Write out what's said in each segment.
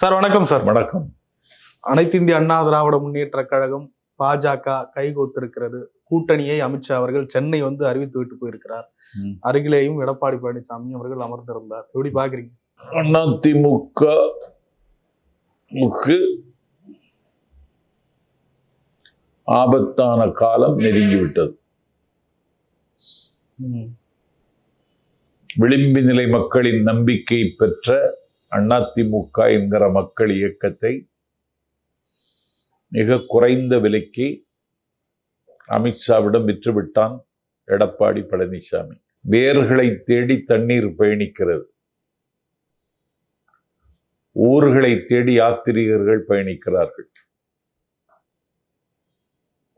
Sir வணக்கம் sir. வணக்கம். அனைத்து இந்திய அண்ணா திராவிட முன்னேற்ற கழகம் பாஜக கைகோத்திருக்கிறது கூட்டணியை அமித்ஷா அவர்கள் சென்னை வந்து அறிவித்து விட்டு போயிருக்கிறார். அருகிலேயும் எடப்பாடி பழனிசாமி அவர்கள் அமர்ந்திருந்தார். எப்படி பாக்குறீங்க அதிமுக முக்கு ஆபத்தான காலம் நெருங்கிவிட்டது. விளிம்பு நிலை மக்களின் நம்பிக்கை பெற்ற அதிமுக என்கிற மக்கள் இயக்கத்தை மிக குறைந்த விலைக்கு அமித்ஷாவிடம் விற்றுவிட்டான் எடப்பாடி பழனிசாமி. வேர்களை தேடி தண்ணீர் பயணிக்கிறது. ஊர்களை தேடி யாத்திரிகர்கள் பயணிக்கிறார்கள்.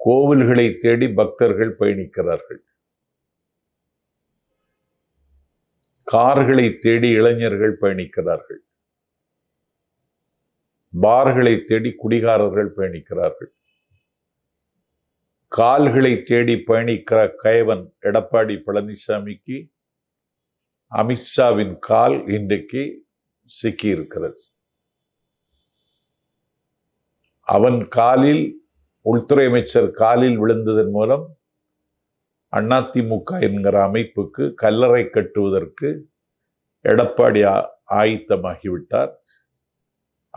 கோவில்களை தேடி பக்தர்கள் பயணிக்கிறார்கள். கார்களை தேடி இளைஞர்கள் பயணிக்கிறார்கள். பார்களை தேடி குடிகாரர்கள் பயணிக்கிறார்கள். கால்களை தேடி பயணிக்கிற கயவன் எடப்பாடி பழனிசாமிக்கு அமித்ஷாவின் கால் இன்றைக்கு சிக்கி இருக்கிறது அவன் காலில் உள்துறை அமைச்சர் காலில் விழுந்ததன் மூலம் அதிமுக என்கிற அமைப்புக்கு கல்லறை கட்டுவதற்கு எடப்பாடி ஆ- ஆயத்தமாகிவிட்டார்.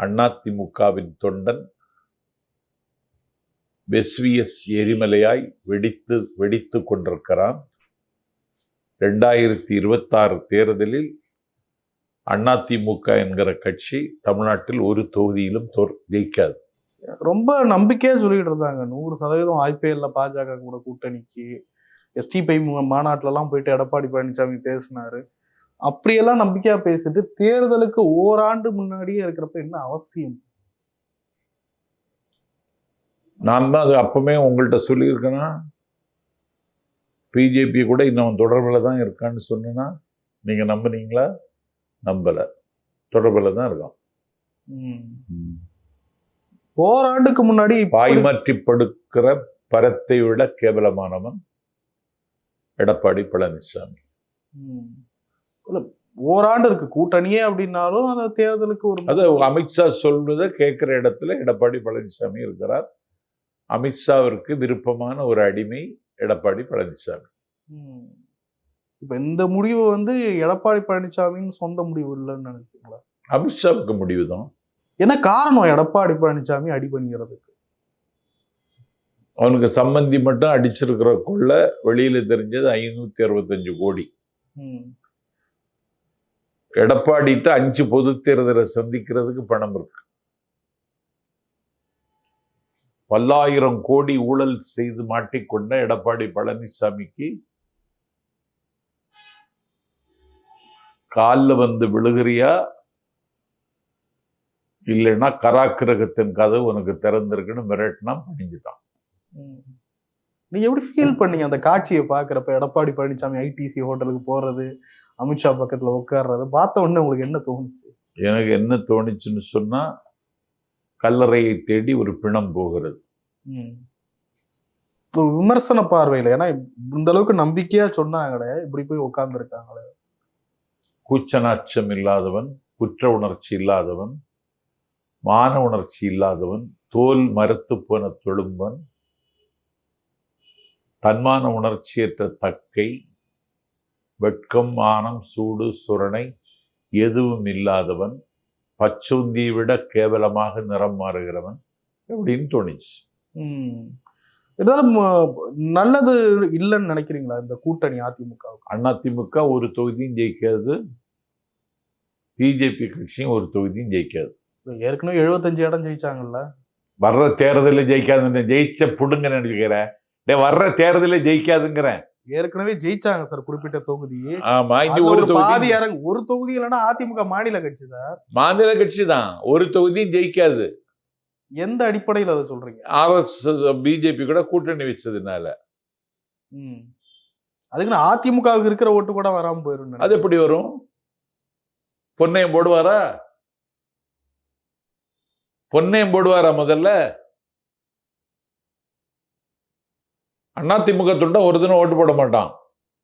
அதிமுகவின் தொண்டன் வெஸ்வியஸ் எரிமலையாய் வெடித்து வெடித்து கொண்டிருக்கிறான். ரெண்டாயிரத்தி இருபத்தாறு தேர்தலில் அதிமுக என்கிற கட்சி தமிழ்நாட்டில் ஒரு தொகுதியிலும் தோற் ஜெயிக்காது. ரொம்ப நம்பிக்கையாக சொல்லிட்டு இருந்தாங்க. நூறு சதவீதம் வாய்ப்பே இல்லை. பாஜக கூட கூட்டணிக்கு. எஸ்டிபை மாநாட்டுல எல்லாம் போயிட்டு எடப்பாடி பழனிசாமி பேசினாரு. அப்படியெல்லாம் நம்பிக்கையா பேசிட்டு தேர்தலுக்கு ஓராண்டு முன்னாடியே இருக்கிறப்ப என்ன அவசியம்? நான் தான் அது அப்பவுமே உங்கள்கிட்ட சொல்லியிருக்கேனா? பிஜேபி கூட இன்னும் தொடர்பில் தான் இருக்கான்னு சொன்னேன்னா நீங்கள் நம்புனீங்களா? நம்பலை. தொடர்பில் தான் இருக்கான். ஓராண்டுக்கு முன்னாடி பாய்மாற்றி படுக்கிற பரத்தை விட கேவலமானவன் எடப்பாடி பழனிசாமி. ஓராண்டு இருக்கு கூட்டணியே அப்படின்னாலும் அந்த தேர்தலுக்கு ஒரு அது அமித்ஷா சொல்வதை கேட்குற இடத்துல எடப்பாடி பழனிசாமி இருக்கிறார். அமித்ஷாவிற்கு விருப்பமான ஒரு அடிமை எடப்பாடி பழனிசாமி. இப்ப இந்த முடிவு வந்து எடப்பாடி பழனிசாமியின் சொந்த முடிவு இல்லைன்னு நினைக்கிறீங்களா? அமித்ஷாவுக்கு முடிவுதான். என்ன காரணம் எடப்பாடி பழனிசாமி அடிபணிகிறதுக்கு? அவனுக்கு சம்பந்தி மட்டும் அடிச்சிருக்கிற கொள்ள வெளியில தெரிஞ்சது ஐநூத்தி அறுபத்தஞ்சு கோடி. எடப்பாடிட்ட அஞ்சு பொது தேர்தலை சந்திக்கிறதுக்கு பணம் இருக்கு பல்லாயிரம் கோடி ஊழல் செய்து மாட்டிக்கொண்ட எடப்பாடி பழனிசாமிக்கு காலில் வந்து விழுகிறியா இல்லைன்னா கராக்கிரகத்தின் கதவு உனக்கு திறந்திருக்குன்னு மிரட்டினா பணிஞ்சுட்டான் ம். நீங்க எப்படி ஃபீல் பண்ணீங்க? அந்த காட்சியை பாக்குறப்ப எடப்பாடி பழனிசாமி ஐடிசி ஹோட்டலுக்கு போறது அமித்ஷா பக்கத்துல உட்கார்றது பார்த்த உடனே உங்களுக்கு என்ன தோணுச்சு? எனக்கு என்ன தோணுச்சுன்னு சொன்னா கல்லறையை தேடி ஒரு பிணம் போகிறது. விமர்சன பார்வையில ஏன்னா இந்த அளவுக்கு நம்பிக்கையா சொன்னாங்களே இப்படி போய் உட்கார்ந்து கூச்சநாச்சம் இல்லாதவன் குற்ற உணர்ச்சி இல்லாதவன் மான உணர்ச்சி இல்லாதவன் தோல் மரத்து போன தொழும்பன் தன்மான உணர்ச்சியற்ற தக்கை வெட்கம் மானம் சூடு சுரணை எதுவும் இல்லாதவன் பச்சுந்தியை விட கேவலமாக நிறம் மாறுகிறவன் அப்படின்னு தோணுச்சு. இருந்தாலும் நல்லது இல்லைன்னு நினைக்கிறீங்களா இந்த கூட்டணி அதிமுகவுக்கு? அதிமுக ஒரு தொகுதியும் ஜெயிக்காது பிஜேபி கட்சியும் ஒரு தொகுதியும் ஜெயிக்காது. ஏற்கனவே எழுபத்தஞ்சு இடம் ஜெயிச்சாங்கல்ல. வர்ற தேர்தலில் ஜெயிக்காதுன்னு ஜெயிச்ச புடுங்க நினைக்கிறேன். டேய் வர்ற தேர்தலில் ஜெயிக்காதுங்கிறேன். ஏற்கனவே ஜெயிச்சாங்க சார் குறிப்பிட்ட தொகுதி. ஆமா அதுல ஒரு பாதி தொகுதி இறங்கு ஒரு தொகுதி இல்லைன்னா அதிமுக மாநில கட்சி சார். மாநில கட்சி தான். ஒரு தொகுதியும் ஜெயிக்காது. எந்த அடிப்படையில் அதை சொல்றீங்க? ஆர்எஸ்எஸ் பிஜேபி கூட கூட்டணி வச்சதுனால. ம். அதுக்குன்னு அதிமுகவுக்கு இருக்கிற ஓட்டு கூட வராம போயிரும் அது எப்படி வரும்? பொன்னையும் போடுவாரா? பொன்னையும் போடுவாரா முதல்ல? அதிமுக துண்டா ஒரு தினம் ஓட்டு போட மாட்டான்.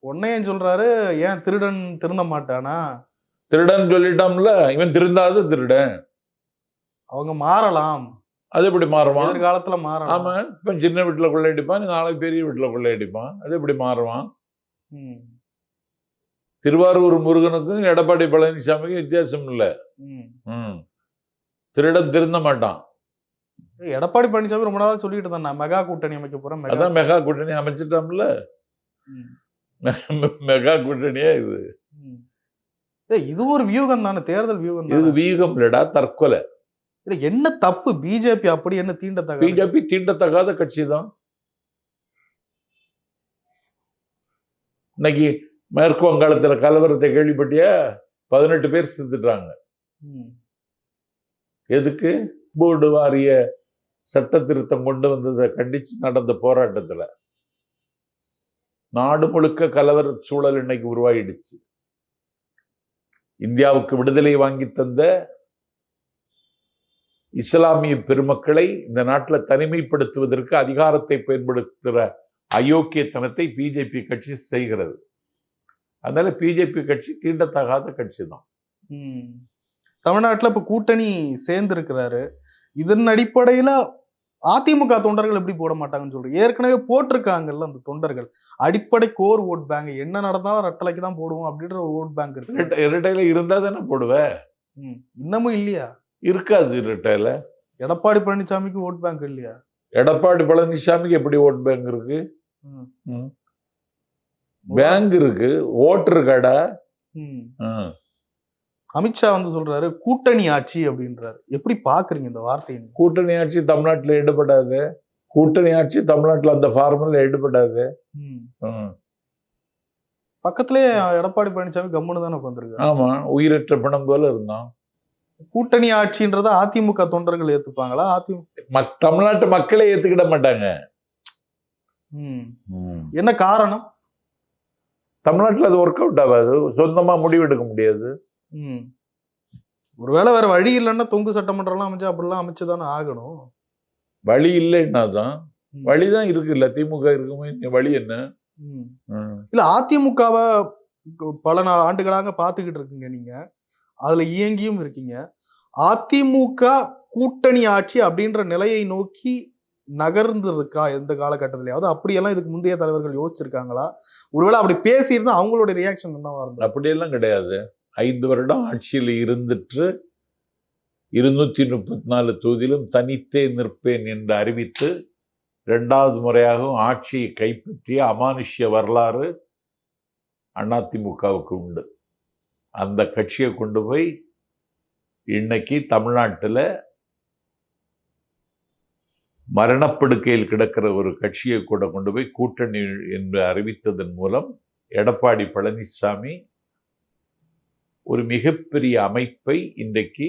உன்னையும் சொல்றாரு? ஏன் திருடன் திருந்த மாட்டானா? திருடன் சொல்லிட்டோம்ல இவன் திருந்தாத திருடன். அவங்க மாறலாம். அது எப்படி மாறுவான்? எதிர்காலத்துல மாறலாம். ஆமா இப்ப சின்ன வீட்டுல கொள்ளையடிப்பான் நாளைக்கு பெரிய வீட்டுல கொள்ளையடிப்பான். அது எப்படி மாறுவான்? திருவாரூர் முருகனுக்கும் எடப்பாடி பழனிசாமிக்கும் வித்தியாசம் இல்லை. திருடன் திருந்த மாட்டான். எடப்பாடி பழனிசாமி ரொம்ப நாளா சொல்லிட்டு இருந்தா நான் மெகா கூட்டணி அமைக்க போறேன் அதான் மெகா கூட்டணி அமைச்சிட்டோம்ல. மெகா கூட்டணியே இது? இது ஒரு வியூகம் தானே தேர்தல் வியூகம் இது வீகம் இல்லடா தற்கொலை. இல்ல என்ன தப்பு? பிஜேபி அப்படி என்ன தீண்டத்தக்க பிஜேபி தீண்டத்தகாத கட்சி தான். இன்னைக்கு மேற்கு வங்காளத்துல கலவரத்தை கேள்விப்பட்டியா? பதினெட்டு பேர் செத்துட்டாங்க. எதுக்கு? போர்டு வாரிய சட்ட திருத்தம் கொண்டு வந்ததை கண்டிச்சு நடந்த போராட்டத்துல நாடு முழுக்க கலவர சூழல் இன்னைக்கு உருவாயிடுச்சு. இந்தியாவுக்கு விடுதலை வாங்கி தந்த இஸ்லாமிய பெருமக்களை இந்த நாட்டில் தனிமைப்படுத்துவதற்கு அதிகாரத்தை பயன்படுத்துகிற அயோக்கியத்தனத்தை பிஜேபி கட்சி செய்கிறது. அதனால பிஜேபி கட்சி தீண்டத்தகாத கட்சி தான் தமிழ்நாட்டில் தமிழ்நாட்டுல இப்ப கூட்டணி சேர்ந்து இருக்கிறாரு இதன் அடிப்படையில அதிமுக தொண்டர்கள் எப்படி போட மாட்டாங்கன்னு சொல்றேன் ஏற்கனவே போட்டிருக்காங்கல்ல அந்த தொண்டர்கள். அடிப்படை கோர் ஓட் பேங்க் என்ன நடந்தாலும் ரெட்டலைக்கு தான் போடுவோம் அப்படின்ற ஒரு ஓட் பேங்க் இருக்கு. இரட்டை- இரட்டையில இருந்தா தானே போடுவ? ம். இன்னமும் இல்லையா? இருக்காது இரட்டையில. எடப்பாடி பழனிசாமிக்கு ஓட் பேங்க் இல்லையா? எடப்பாடி பழனிசாமிக்கு எப்படி ஓட் பேங்க் இருக்கு. பேங்க் இருக்கு ஓட்டர் கடை ம். ம். அமித்ஷா வந்து சொல்றாரு கூட்டணி ஆட்சி அப்படின்றாரு. எப்படி பாக்குறீங்க இந்த வார்த்தையை? கூட்டணி ஆட்சி தமிழ்நாட்டில் ஈடுபடாது. கூட்டணி ஆட்சி தமிழ்நாட்டில் அந்த ஃபார்முல ஈடுபடாது. பக்கத்திலே எடப்பாடி பழனிசாமி கம்முன்னு தானே உட்காந்துருக்காரு ஆமா உயிரற்ற பணம் போல இருந்தான். கூட்டணி ஆட்சின்றத அதிமுக தொண்டர்கள் ஏத்துப்பாங்களா? அதிமுக மக்- தமிழ்நாட்டு மக்களே ஏத்துக்கிட மாட்டாங்க. என்ன காரணம்? தமிழ்நாட்டில் அது ஒர்க் அவுட் ஆகாது. சொந்தமா முடிவெடுக்க முடியாது. ஒருவேளை வேற வழி இல்லைன்னா தொங்கு சட்டமன்றம்லாம் அமைச்சு அப்படிலாம் அமைச்சு தானே ஆகணும். வழி இல்லைன்னா தான் ம். வழிதான் இருக்குல்ல. திமுக இருக்குமே வழி என்ன. இல்ல அதிமுகவை பல ஆண்டுகளாக பார்த்துக்கிட்டு இருக்கீங்க நீங்க. அதுல இயங்கியும் இருக்கீங்க. அதிமுக கூட்டணி ஆட்சி அப்படின்ற நிலையை நோக்கி நகர்ந்திருக்கா எந்த காலகட்டத்திலயாவது? அப்படியெல்லாம் இதுக்கு முந்தைய தலைவர்கள் யோசிச்சிருக்காங்களா? ஒருவேளை அப்படி பேசியிருந்தா அவங்களோட ரியாக்ஷன் என்னவா இருந்தது? அப்படியெல்லாம் கிடையாது. ஐந்து வருடம் ஆட்சியில் இருந்துட்டு இருநூற்றி முப்பத்தி நாலு தொகுதியிலும் தனித்தே நிற்பேன் என்று அறிவித்து ரெண்டாவது முறையாகவும் ஆட்சியை கைப்பற்றிய அமானுஷ்ய வரலாறு அதிமுகவுக்கு உண்டு. அந்த கட்சியை கொண்டு போய் இன்னைக்கு தமிழ்நாட்டில் மரணப்படுக்கையில் கிடக்கிற ஒரு கட்சியை கூட கொண்டு போய் கூட்டணி என்று அறிவித்ததன் மூலம் எடப்பாடி பழனிசாமி ஒரு மிகப்பெரிய அமைப்பை இன்றைக்கு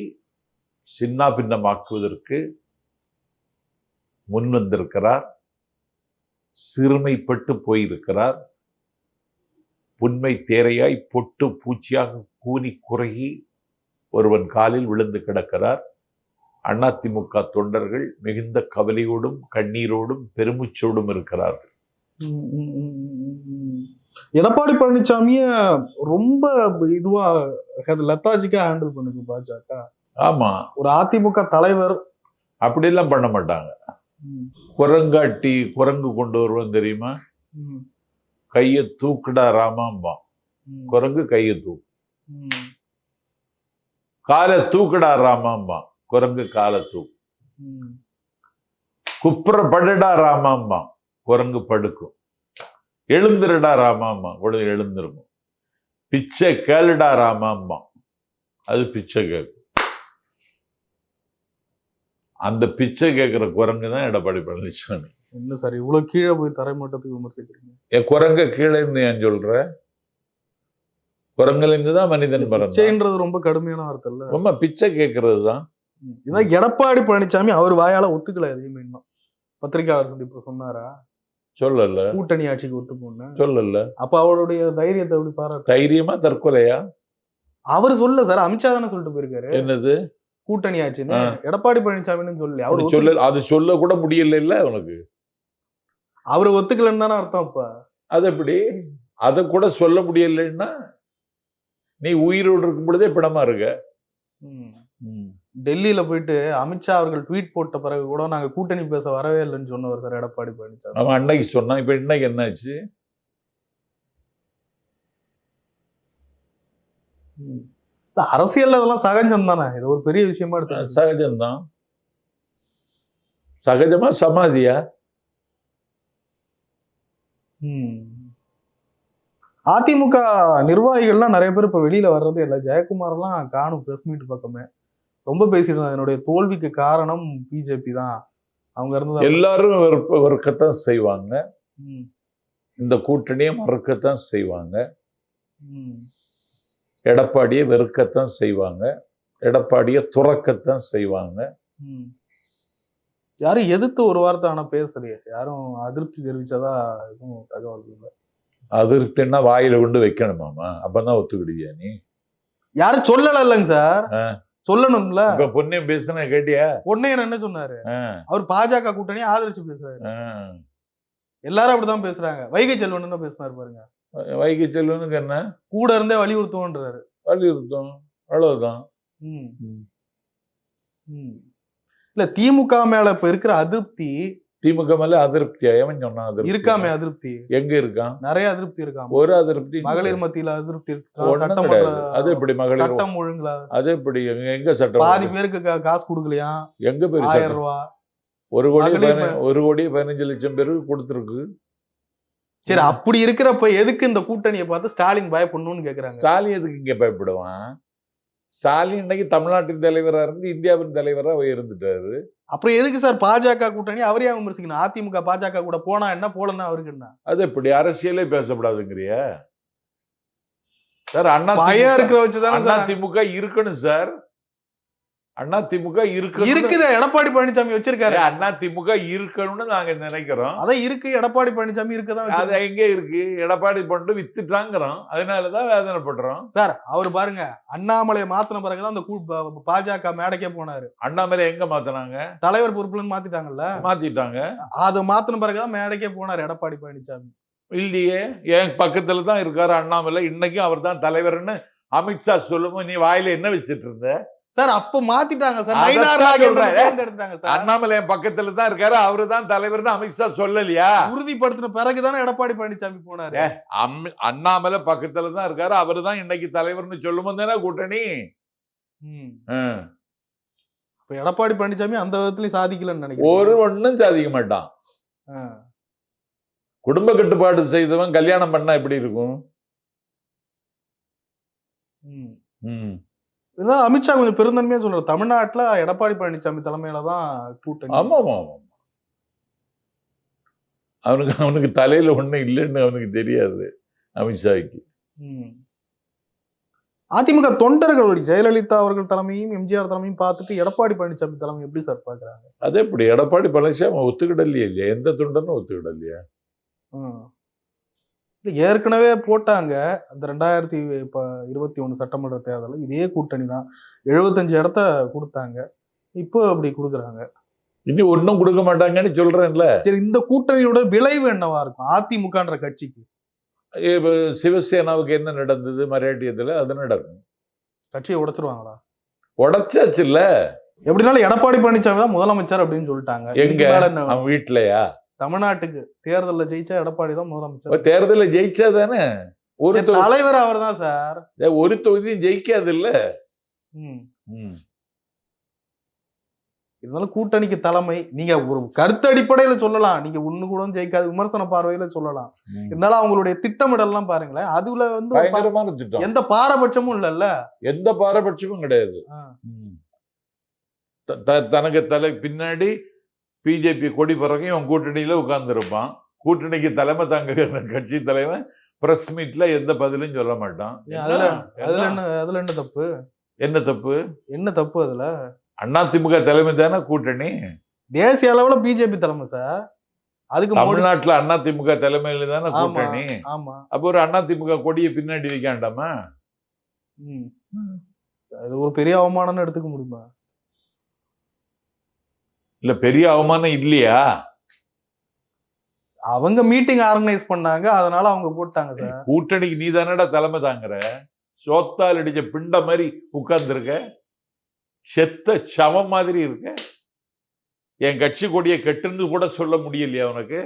சின்னாபின்னமாக்குவதற்கு முன் வந்திருக்கிறார் சிறுமைப்பட்டு போயிருக்கிறார். புன்மை தேரையாய் பொட்டு பூச்சியாக கூனி குறைகி ஒருவன் காலில் விழுந்து கிடக்கிறார். அதிமுக தொண்டர்கள் மிகுந்த கவலையோடும் கண்ணீரோடும் பெருமிச்சோடும் இருக்கிறார்கள். எடப்பாடி பழனிசாமிய ரொம்ப இதுவா லெத்தாஜிக்கா ஹேண்டில் பண்ணுது பாஜக. ஆமா. ஒரு அதிமுக தலைவர். அப்படியெல்லாம் பண்ண மாட்டாங்க. குரங்காட்டி குரங்கு கொண்டு வருவோம் தெரியுமா? கையை தூக்குடா ராமாம்பா குரங்கு கையை தூக்கு காலை தூக்குடா ராமாம்பா குரங்கு காலை தூக்கு. குப்புற படுடா ராமாம்பா குரங்கு படுக்கும். எழுந்துருடா ராமாம்பா குழந்தை எழுந்திருக்கும் பிச்சை கேளுடா ராமாம்பா அது பிச்சை கேட்கும் அந்த பிச்சை கேட்கிற குரங்கு தான் எடப்பாடி பழனிசாமி என்ன சார் இவ்வளவு கீழே போய் தரைமட்டத்துக்கு விமர்சிக்கிறீங்க? என் குரங்க கீழே இருந்து ஏன் சொல்ற? குரங்குல இருந்து தான் மனிதன் பிறந்தான். பிச்சைன்றது ரொம்ப கடுமையான வார்த்தை இல்ல? ரொம்ப பிச்சை கேட்கறது தான். இதான் எடப்பாடி பழனிசாமி அவர் வாயால ஒத்துக்கல எதையுமே இன்னும். பத்திரிகையாளர் சந்திப்பு சொன்னாரா? சொல்லல. கூட்டணி ஆட்சிக்கு ஒத்துப்போன்னு சொல்லல. அப்ப அவருடைய தைரியத்தை எப்படி பாராட்டு தைரியமா தற்கொலையா? அவர் சொல்ல சார். அமித்ஷா தானே சொல்லிட்டு போயிருக்காரு. என்னது? கூட்டணி ஆட்சின்னு. எடப்பாடி பழனிசாமின்னு சொல்லி அவர் சொல்ல அது சொல்ல கூட முடியல இல்ல உனக்கு. அவர் ஒத்துக்கலன்னு தானே அர்த்தம் அப்ப. அது எப்படி? அதை கூட சொல்ல முடியலைன்னா நீ உயிரோடு இருக்கும் பொழுதே பிணமா இருக்க. ம். டெல்லியில போயிட்டு அமித்ஷா அவர்கள் ட்வீட் போட்ட பிறகு கூட நாங்க கூட்டணி பேச வரவே இல்லைன்னு சொன்னவர் சார் எடப்பாடி பழனிசாமி. அவன் அன்னைக்கு சொன்னான் இப்ப இன்னைக்கு என்னாச்சு? அரசியல்ல அதெல்லாம் சகஜம் தானே? இது ஒரு பெரிய விஷயமா எடுத்து சகஜம்தான். சகஜமா சமாதியா. அதிமுக நிர்வாகிகள்லாம் நிறைய பேர் இப்ப வெளியில வர்றது இல்ல. ஜெயக்குமார் எல்லாம் காணும் பிரஸ் மீட் பக்கமே. ரொம்ப பேசிட்டு இருந்தாங்க. என்னுடைய தோல்விக்கு காரணம் பிஜேபி தான். அவங்க இருந்தது எல்லாரும் வெறுக்கத்தான் செய்வாங்க. இந்த கூட்டணியை மறுக்கத்தான் செய்வாங்க. எடப்பாடியை வெறுக்கத்தான் செய்வாங்க. எடப்பாடியை துறக்கத்தான் செய்வாங்க. யாரும் எதிர்த்து ஒரு வார்த்தை ஆனா பேசலையே. யாரும் அதிருப்தி தெரிவிச்சதா எதுவும் தகவல் இல்லை. அதிருப்தின்னா வாயில கொண்டு வைக்கணுமாமா அப்பதான் ஒத்துக்கிடுவியா நீ? யாரும் சொல்லல இல்லைங்க சார். சொல்லணும்ல. இப்ப பொன்னியம் பேசுன கேட்டியா? பொன்னையன் என்ன சொன்னாரு? அவர் பாஜக கூட்டணியை ஆதரிச்சு பேசுறாரு. எல்லாரும் அப்படிதான் பேசுறாங்க. வைகை செல்வன் பேசினாரு பாருங்க. வைகை செல்வனுக்கு என்ன? கூட இருந்தே வலியுறுத்துவோன்றாரு. வலியுறுத்தம். அவ்வளவுதான். இல்ல திமுக மேல இப்ப இருக்கிற அதிருப்தி திமுக மேல அதிருப்தியா எவன் சொன்னான் அதிருப்தி இருக்காமே அதிருப்தி. எங்க இருக்கான்? நிறைய அதிருப்தி இருக்காம. ஒரு அதிருப்தி மகளிர் மத்தியில அதிருப்தி இருக்கா? அது எப்படி மகளிர் சட்டம் ஒழுங்குல? அது எப்படி? எங்க எங்க சட்டம் பாதி பேருக்கு காசு கொடுக்கலையா? எங்க பேர் ஆயிரம்? ரூபாய் ஒரு கோடி ஒரு கோடி பதினஞ்சு லட்சம் பேருக்கு கொடுத்துருக்கு. சரி அப்படி இருக்கிறப்ப எதுக்கு இந்த கூட்டணியை பார்த்து ஸ்டாலின் பயப்படணும்னு கேக்குறாங்க? ஸ்டாலின் எதுக்கு இங்க பயப்படுவான்? ஸ்டாலின் இன்னைக்கு தமிழ்நாட்டின் தலைவரா இருந்து இந்தியாவின் தலைவரா இருந்துட்டாரு. அப்புறம் எதுக்கு சார் பாஜக கூட்டணி? அவரையே விமர்சிக்கணும். அதிமுக பாஜக கூட போனா என்ன போலன்னா அவருக்கு என்ன? அது எப்படி அரசியலே பேசப்படாதுங்கிறிய? சார் அண்ணா பயம் இருக்கிற வச்சுதானே அண்ணா சார். திமுக இருக்கணும் சார். அண்ணா திமுக இருக்கணும் இருக்குது எடப்பாடி பழனிசாமி வச்சிருக்காரு. அண்ணா திமுக இருக்கணும்னு நாங்க நினைக்கிறோம். அதான் இருக்கு எடப்பாடி பழனிசாமி இருக்குதான் அது. எங்க இருக்கு? எடப்பாடி பண்ணு வித்துட்டாங்கிறோம் அதனாலதான் வேதனைப்படுறோம். சார் அவர் பாருங்க அண்ணாமலையை மாத்தின பிறகுதான் அந்த பாஜக மேடைக்கே போனாரு. அண்ணாமலை எங்க மாத்தினாங்க? தலைவர் பொறுப்புலன்னு மாத்திட்டாங்கல்ல? மாத்திட்டாங்க. அதை மாத்தின பிறகுதான் மேடைக்கே போனார் எடப்பாடி பழனிசாமி. இல்லையே என் பக்கத்துல தான் இருக்காரு அண்ணாமலை? இன்னைக்கும் அவர் தான் தலைவர்னு அமித்ஷா சொல்லும்போது நீ வாயில என்ன வச்சிட்டு இருந்த? சார் அப்ப மாத்திட்டாங்க சார். அண்ணாமலை பக்கத்துல தான் இருக்காரு. அவரு தான் தலைவர்னு அமித்ஷா சொல்லலையா? உறுதிப்படுத்தின பிறகுதானே எடப்பாடி பழனிசாமி போனாரு. அண்ணாமலை பக்கத்துல தான் இருக்காரு. அவரு தான் இன்னைக்கு தலைவர்னு சொல்லும் தானே கூட்டணி. இப்ப எடப்பாடி பழனிசாமி அந்த விதத்துலயும் சாதிக்கலன்னு நினைக்கிறேன். ஒரு ஒண்ணும் சாதிக்க மாட்டான். குடும்ப கட்டுப்பாடு செய்தவன் கல்யாணம் பண்ணா எப்படி இருக்கும்? ம். இதான் அமித்ஷா கொஞ்சம் பெருந்தன்மையா சொல்றாரு. தமிழ்நாட்டுல எடப்பாடி பழனிசாமி தலைமையில தான் கூட்டணி. ஆமா ஆமா ஆமா அவனுக்கு அவனுக்கு தலையில ஒண்ணும் இல்லைன்னு அவனுக்கு தெரியாது அமித்ஷாவுக்கு. அதிமுக தொண்டர்கள் ஜெயலலிதா அவர்கள் தலைமையும் எம்ஜிஆர் தலைமையும் பார்த்துட்டு எடப்பாடி பழனிசாமி தலைமை எப்படி சார் பாக்குறாங்க அது எப்படி? எடப்பாடி பழனிசாமி ஒத்துக்கிடலையே இல்லையா? எந்த தொண்டனும் ஒத்துக்கிடலையா? ஏற்கனவே போட்டாங்க. அந்த ரெண்டாயிரத்தி இப்ப இருபத்தி ஒண்ணு சட்டமன்ற தேர்தலில் இதே கூட்டணி தான். எழுபத்தஞ்சு இடத்த கொடுத்தாங்க. இப்போ அப்படி கொடுக்குறாங்க. இனி ஒண்ணும் கொடுக்க மாட்டாங்கன்னு சொல்றேன்ல. சரி இந்த கூட்டணியோட விளைவு என்னவா இருக்கும்? அதிமுகன்ற கட்சிக்கு. இப்ப சிவசேனாவுக்கு என்ன நடந்தது? மராட்டியத்துல அது நடக்கும். கட்சியை உடைச்சிருவாங்களா? உடைச்சாச்சு இல்ல எப்படினாலும் எடப்பாடி பழனிசாமி தான் முதலமைச்சர் அப்படின்னு சொல்லிட்டாங்க. எங்க? அவன் வீட்லயா? தமிழ்நாட்டுக்கு தேர்தல்ல ஜெயிச்சா எடப்பாடி தான் முதலமைச்சர். தேர்தல்ல ஜெயிச்சா தானே? ஒரு தலைவர் அவர் தான் சார் ஒரு தொகுதியும் ஜெயிக்காது இல்ல. இருந்தாலும் கூட்டணிக்கு தலைமை நீங்க ஒரு கருத்து அடிப்படையில சொல்லலாம். நீங்க ஒண்ணு கூட ஜெயிக்காது விமர்சன பார்வையில சொல்லலாம். இருந்தாலும் அவங்களுடைய திட்டமிடல்லாம் பாருங்களேன். அதுல வந்து எந்த பாரபட்சமும் இல்லல்ல? எந்த பாரபட்சமும் கிடையாது. தனக்கு தலை பின்னாடி பிஜேபி கொடி பிறகு இவன் கூட்டணியில உட்கார்ந்துருப்பான். கூட்டணிக்கு தலைமை தாங்க கட்சி தலைவன் பிரஸ் மீட்ல எந்த பதிலும் சொல்ல மாட்டான். அதுல என்ன? அதுல என்ன? தப்பு? என்ன தப்பு? என்ன தப்பு அதுல? அதிமுக தலைமை தானே கூட்டணி? தேசிய அளவுல பிஜேபி தலைமை சார் அதுக்கு தமிழ்நாட்டுல அதிமுக தலைமையில தானே கூட்டணி? ஆமா. அப்போ ஒரு அதிமுக கொடியை பின்னாடி வைக்காண்டாமா ம். அது ஒரு பெரிய அவமானம்னு எடுத்துக்க முடியுமா? இல்ல பெரிய அவமானம் இல்லையா? அவங்க மீட்டிங் ஆர்கனைஸ் பண்ணாங்க அதனால அவங்க போட்டாங்க சார். கூட்டணிக்கு நீ தானடா தலைமை தாங்குற? சோத்தால் அடிச்ச பிண்ட மாதிரி உட்கார்ந்துருக்க? செத்த சவம் மாதிரி இருக்க? என் கட்சி கொடியை கெட்டுன்னு கூட சொல்ல முடியலையா உனக்கு.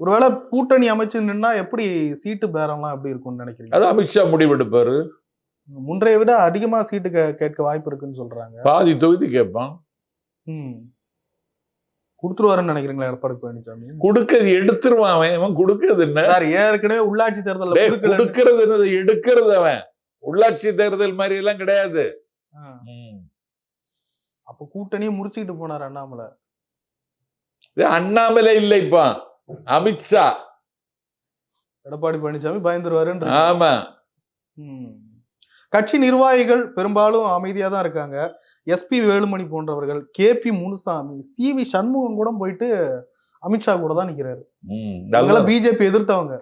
ஒருவேளை கூட்டணி அமைச்சு நின்னா எப்படி சீட்டு பேரம்லாம் எப்படி இருக்கும்னு நினைக்கிறீங்க? அது அமித்ஷா முடிவெடுப்பாரு. முன்றைய விட அதிகமா சீட்டு கேட்க வாய்ப்பு இருக்குன்னு சொல்றாங்க. பாதி தொகுதி கேட்பான். ம். கொடுத்துருவாருன்னு நினைக்கிறீங்களா எடப்பாடி பழனிசாமி கொடுக்கறது எடுத்துருவான் அவன். அவன் கொடுக்கறது என்ன? சார் ஏற்கனவே உள்ளாட்சி கொடுக்கல கொடுக்கறது என்னது? எடுக்கிறது அவன். உள்ளாட்சி தேர்தல் மாதிரி எல்லாம் கிடையாது. அப்ப கூட்டணியை முடிச்சுக்கிட்டு போனார் அண்ணாமலை. அண்ணாமலை இல்லை இப்ப. அமித்ஷா. எடப்பாடி பழனிசாமி பயந்துருவாருன்ற ஆமா. ம். கட்சி நிர்வாகிகள் பெரும்பாலும் அமைதியா தான் இருக்காங்க. எஸ்பி வேலுமணி போன்றவர்கள் K P Munusamy C V Shanmugam கூட போயிட்டு அமித்ஷா கூட தான் நல்லா அவங்களாம் பிஜேபி எதிர்த்தவங்க.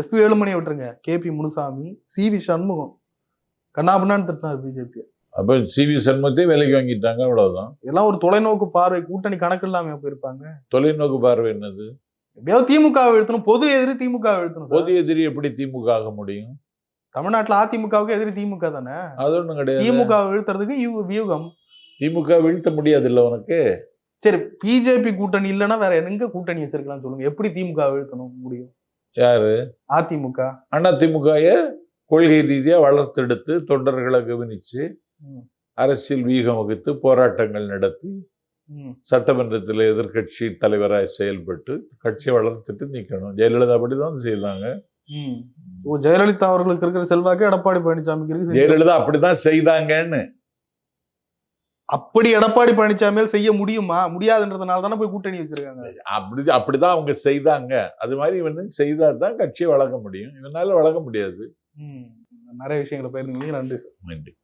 எஸ்பி வேலுமணியை விட்டுருங்க. K P Munusamy C V Shanmugam. கண்ணாபின்னான்னு திட்டினார் பிஜேபி அப்ப சி வி சண்முகத்தை விலைக்கு வாங்கிட்டாங்க அவ்வளவுதான். இதெல்லாம் ஒரு தொலைநோக்கு பார்வை கூட்டணி கணக்கு இல்லாம போயிருப்பாங்க. தொலைநோக்கு பார்வை என்னது? எப்படியாவது திமுக எழுத்தணும் பொது எதிரி திமுக எழுத்தணும். பொது எதிரி எப்படி திமுக ஆக முடியும்? தமிழ்நாட்டுல அதிமுகவுக்கு எதிரி திமுக தானே? அது ஒண்ணும் கிடையாது. திமுக வீழ்த்துறதுக்கு வியூகம். திமுக வீழ்த்த முடியாது இல்ல உனக்கு? சரி பிஜேபி கூட்டணி இல்லைன்னா வேற எங்க கூட்டணி வச்சிருக்கலாம் சொல்லுங்க. எப்படி திமுக வீழ்த்தணும் முடியும்? யாரு? அதிமுக. அண்ணா திமுகய கொள்கை ரீதியா வளர்த்தெடுத்து தொண்டர்களை கவனிச்சு. அரசியல் வீகம் வகுத்து போராட்டங்கள் நடத்தி. சட்டமன்றத்தில் எதிர்க்கட்சி தலைவராக செயல்பட்டு கட்சியை வளர்த்துட்டு நிக்கணும். ஜெயலலிதா அப்படிதான் செய்தாங்க ம். ஓ ஜெயலலிதா அவர்களுக்கு இருக்கிற செல்வாக்கு எடப்பாடி பழனிசாமிக்கு இருக்கு ஜெயலலிதா அப்படிதான் செய்தாங்கன்னு. அப்படி எடப்பாடி பழனிசாமியால் செய்ய முடியுமா? முடியாதுன்றதுனால தானே போய் கூட்டணி வச்சிருக்காங்க. அப்படி அப்படிதான் அவங்க செய்தாங்க. அது மாதிரி வந்து செய்தா தான் கட்சியை வளர்க்க முடியும். இவனால வளர்க்க முடியாது. ம். நிறைய விஷயங்களை பயிர்ந்தீங்க நன்றி சார். நன்றி.